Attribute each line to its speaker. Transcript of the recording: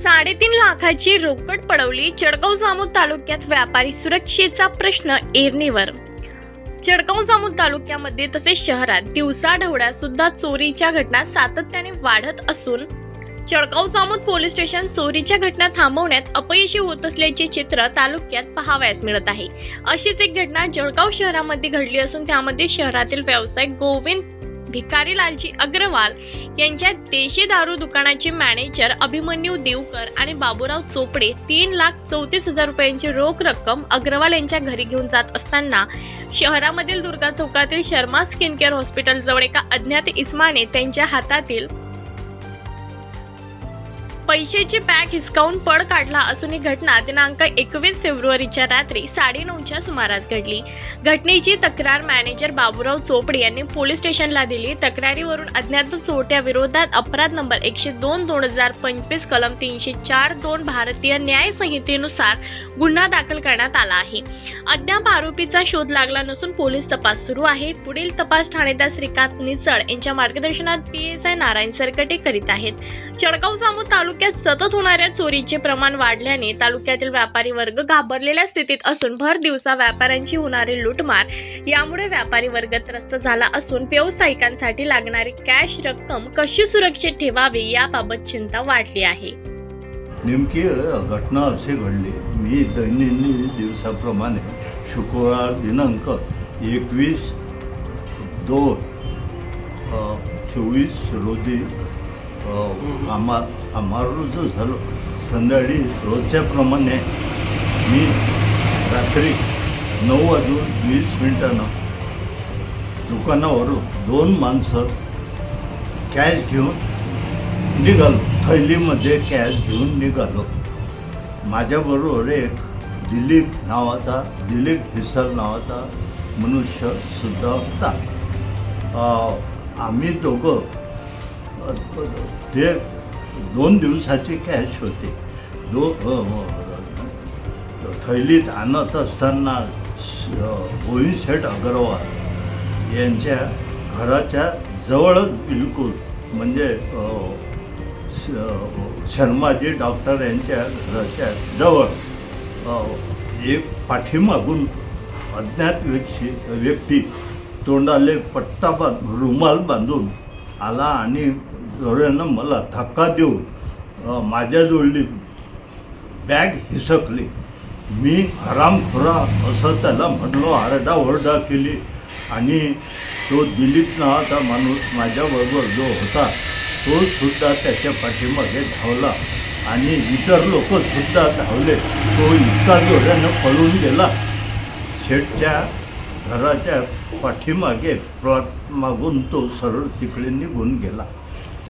Speaker 1: साडेतीन लाखाची रोकड पडवली चडगाव जामोद तालुक्यात व्यापारी सुरक्षेचा प्रश्न एरणीवर. चडगाव जामोद तालुक्यामध्ये तसेच शहरात दिवसाढवळ्या सुद्धा चोरीच्या घटना सातत्याने वाढत असून चडगाव जामोद पोलीस स्टेशन चोरीच्या घटना थांबवण्यात अपयशी होत असल्याचे चित्र तालुक्यात पाहावयास मिळत आहे. अशीच एक घटना जळगाव शहरामध्ये घडली असून त्यामध्ये शहरातील व्यावसायिक गोविंद भिकारीलालजी अग्रवाल यांच्या देशी दारू दुकानाचे मॅनेजर अभिमन्यू देवकर आणि बाबूराव चोपडे तीन लाख चौतीस हजार रुपयांची रोख रक्कम अग्रवाल यांच्या घरी घेऊन जात असताना शहरामधील दुर्गा चौकातील शर्मा स्किन केअर हॉस्पिटलजवळ एका अज्ञात इस्माने त्यांच्या हातातील पैशाची बॅग हिसकावून पळ काढला असून ही घटना दिनांक एकवीस फेब्रुवारीच्या रात्री साडेनऊच्या सुमारास घडली. घटनेची तक्रार मॅनेजर बाबूराव चोपडे यांनी पोलीस स्टेशनला दिली. तक्रारीवरून अज्ञात चोरट्या विरोधात अपराध नंबर एकशे दोन दोन हजार पंचवीस कलम तीनशे चार दोन भारतीय न्याय संहितेनुसार गुन्हा दाखल करण्यात आला आहे. अद्याप आरोपीचा शोध लागला नसून पोलीस तपास सुरू आहे. पुढील तपास ठाणेदार श्रीकांत निचड यांच्या मार्गदर्शनात P S I Narayan Sarkate करीत आहेत. चडगाव जामोद तालुक्यात सतत होणाऱ्या चोरीचे प्रमाण वाढल्याने तालुक्यातील व्यापारी वर्ग घाबरलेल्या स्थितीत असून भर दिवसा व्यापाऱ्यांची होणारी लूटमार यामुळे व्यापारी वर्ग त्रस्त झाला असून व्यावसायिकांसाठी लागणारी कॅश रक्कम कशी सुरक्षित ठेवावी याबाबत चिंता वाढली आहे.
Speaker 2: नेमकी घटना असे घडली. मी दैनंदिन दिवसाप्रमाणे शुक्रवार दिनांक एकवीस दोन चोवीस रोजी हो, कामा कामावर रुजू झालो संध्याकाळी रोजच्याप्रमाणे मी रात्री नऊ वाजून वीस मिनिटानं दुकानावरून दोन माणसं कॅश घेऊन निघालो. थैलीमध्ये कॅश घेऊन निघालो. माझ्याबरोबर एक दिलीप नावाचा दिलीप हिसल नावाचा मनुष्यसुद्धा होता. आम्ही दोघं ते दोन दिवसाची कॅश होते. दो हो, हो, हो, थैलीत आणत असताना गोविंद अग्रवाल यांच्या घराच्या जवळच बिलकुल म्हणजे श- शर्माजी डॉक्टर यांच्या घराच्या जवळ एक पाठीमागून अज्ञात व्यक्ती व्यक्ती तोंडाले पट्टा बांध रुमाल बांधून आला आणि जोड्यांना मला धक्का देऊन माझ्याजवळली बॅग हिसकली. मी हरामखुरा असं त्याला म्हटलो आरडाओरडा केली आणि तो दिलीप नावाचा माणूस माझ्याबरोबर जो होता तो सुद्धा त्याच्या पाठीमागे धावला आणि इतर लोक सुद्धा धावले. तो इतका जोरानं पळून गेला. शेटच्या घराच्या पाठीमागे प्लॉट मागून तो सरळ तिकडे निघून गेला.